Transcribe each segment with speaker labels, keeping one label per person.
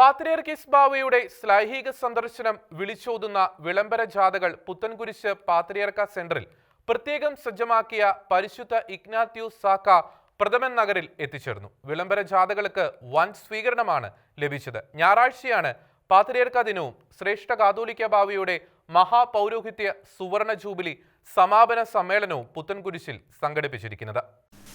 Speaker 1: പാത്രിയർക്കീസ് ബാവയുടെ ശ്ലൈഹിക സന്ദർശനം വിളിച്ചോതുന്ന വിളംബര ജാഥകൾ പുത്തൻകുരിശ് പാത്രിയർക്ക സെന്ററിൽ പ്രത്യേകം സജ്ജമാക്കിയ പരിശുദ്ധ ഇഗ്നാത്യൂസ് സാക്ക പ്രഥമൻ നഗറിൽ എത്തിച്ചേർന്നു. വിളംബര ജാഥകൾക്ക് വൻ സ്വീകരണമാണ് ലഭിച്ചത്. ഞായറാഴ്ചയാണ് പാത്രിയർക്ക ദിനവും ശ്രേഷ്ഠ കാതോലിക്ക ബാവയുടെ മഹാപൗരോഹിത്യ സുവർണ ജൂബിലി സമാപന സമ്മേളനവും പുത്തൻകുരിശിൽ സംഘടിപ്പിച്ചിരിക്കുന്നത്.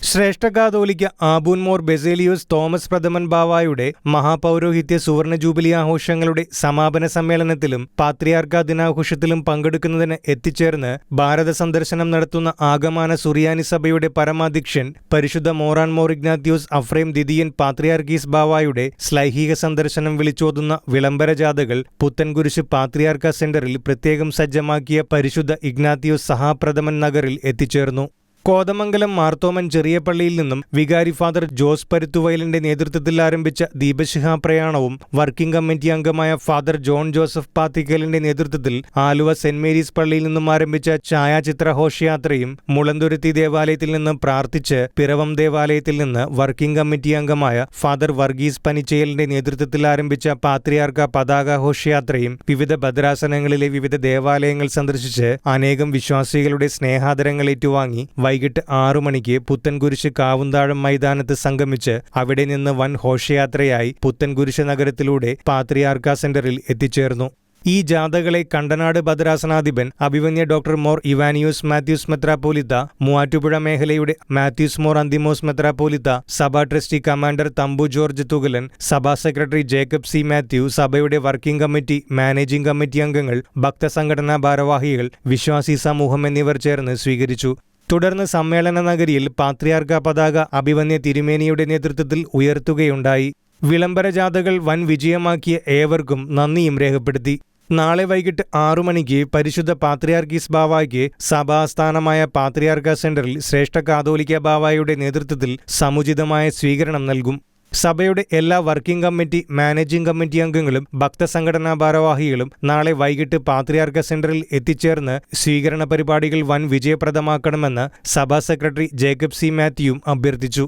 Speaker 2: ശ്രേഷ്ഠ കാതോലിക്ക ആബൂൻമോർ ബെസേലിയോസ് തോമസ് പ്രഥമൻ ബാവായുടെ മഹാപൗരോഹിത്യ സുവർണ ജൂബിലി ആഘോഷങ്ങളുടെ സമാപന സമ്മേളനത്തിലും പാത്രിയാർക്ക ദിനാഘോഷത്തിലും പങ്കെടുക്കുന്നതിന് എത്തിച്ചേർന്ന് ഭാരത സന്ദർശനം നടത്തുന്ന ആഗമാന സുറിയാനി സഭയുടെ പരമാധ്യക്ഷൻ പരിശുദ്ധ മോറാൻ മോറിഗ്നാത്യോസ് അഫ്രേം ദിദിയൻ പാത്രിയാർക്കീസ് ബാവായുടെ സ്ലൈഹിക സന്ദർശനം വിളിച്ചോതുന്ന വിളംബര ജാഥകൾ പുത്തൻകുരിശ് പാത്രിയാർക്ക സെന്ററിൽ പ്രത്യേകം സജ്ജമാക്കിയ പരിശുദ്ധ ഇഗ്നാത്യോസ് സഹാപ്രഥമൻ നഗറിൽ എത്തിച്ചേർന്നു. കോതമംഗലം മാർത്തോമൻ ചെറിയ പള്ളിയിൽ നിന്നും വികാരി ഫാദർ ജോസ് പരുത്തുവയലിന്റെ നേതൃത്വത്തിൽ ആരംഭിച്ച ദീപശിഖാ പ്രയാണവും വർക്കിംഗ് കമ്മിറ്റി അംഗമായ ഫാദർ ജോൺ ജോസഫ് പാത്തിക്കലിന്റെ നേതൃത്വത്തിൽ ആലുവ സെന്റ് മേരീസ് പള്ളിയിൽ നിന്നും ആരംഭിച്ച ഛായാചിത്ര ഘോഷയാത്രയും മുളന്തുരുത്തി ദേവാലയത്തിൽ നിന്ന് പ്രാർത്ഥിച്ച് പിറവം ദേവാലയത്തിൽ നിന്ന് വർക്കിംഗ് കമ്മിറ്റി അംഗമായ ഫാദർ വർഗീസ് പനിച്ചയലിന്റെ നേതൃത്വത്തിൽ ആരംഭിച്ച പാത്രിയാർക്ക പതാക ഘോഷയാത്രയും വിവിധ ഭദ്രാസനങ്ങളിലെ വിവിധ ദേവാലയങ്ങൾ സന്ദർശിച്ച് അനേകം വിശ്വാസികളുടെ സ്നേഹാദരങ്ങൾ ഏറ്റുവാങ്ങി വൈകിട്ട് ആറു മണിക്ക് പുത്തൻകുരിശ് കാവുന്താഴം മൈതാനത്ത് സംഗമിച്ച് അവിടെ നിന്ന് വൻ ഘോഷയാത്രയായി പുത്തൻകുരിശ് നഗരത്തിലൂടെ പാത്രിയാർക്ക സെന്ററിൽ എത്തിച്ചേർന്നു. ഈ ജാഥകളെ കണ്ടനാട് ഭദ്രാസനാധിപൻ അഭിവന്യ ഡോക്ടർ മോർ ഇവാനിയോസ് മാത്യൂസ് മെത്രാപ്പോലിത്ത മൂവാറ്റുപുഴ മേഖലയുടെ മാത്യൂസ് മോർ അന്തിമോസ് മെത്രാപ്പോലിത്ത സഭാ trustee commander Thampu George Thukalan സഭാ സെക്രട്ടറി ജേക്കബ് സി മാത്യു സഭയുടെ വർക്കിംഗ് കമ്മിറ്റി മാനേജിംഗ് കമ്മിറ്റി അംഗങ്ങൾ ഭക്തസംഘടനാ ഭാരവാഹികൾ വിശ്വാസി സമൂഹം എന്നിവർ ചേർന്ന് സ്വീകരിച്ചു. തുടർന്ന് സമ്മേളന നഗരിയിൽ പാത്രിയാർക്ക പതാക അഭിവന്യ തിരുമേനിയുടെ നേതൃത്വത്തിൽ ഉയർത്തുകയുണ്ടായി. വിളംബര ജാഥകൾ വൻ വിജയമാക്കിയ ഏവർക്കും നന്ദിയും രേഖപ്പെടുത്തി. നാളെ വൈകിട്ട് ആറു മണിക്ക് പരിശുദ്ധ പാത്രിയാർക്കീസ് ബാവായ്ക്ക് സഭാസ്ഥാനമായ പാത്രിയാർക്ക സെന്ററിൽ ശ്രേഷ്ഠ കാതോലിക്ക ബാവായുടെ നേതൃത്വത്തിൽ സമുചിതമായ സ്വീകരണം നൽകും. സഭയുടെ എല്ലാ വർക്കിംഗ് കമ്മിറ്റി മാനേജിംഗ് കമ്മിറ്റി അംഗങ്ങളും ഭക്തസംഘടനാ ഭാരവാഹികളും നാളെ വൈകിട്ട് പാത്രിയാർക്ക സെന്ററിൽ എത്തിച്ചേർന്ന് സ്വീകരണ പരിപാടികൾ വൻ വിജയപ്രദമാക്കണമെന്ന് സഭാ സെക്രട്ടറി ജേക്കബ് സി മാത്യുവും അഭ്യർത്ഥിച്ചു.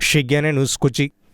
Speaker 2: ഷിഗ്യാന ന്യൂസ് കൊച്ചി.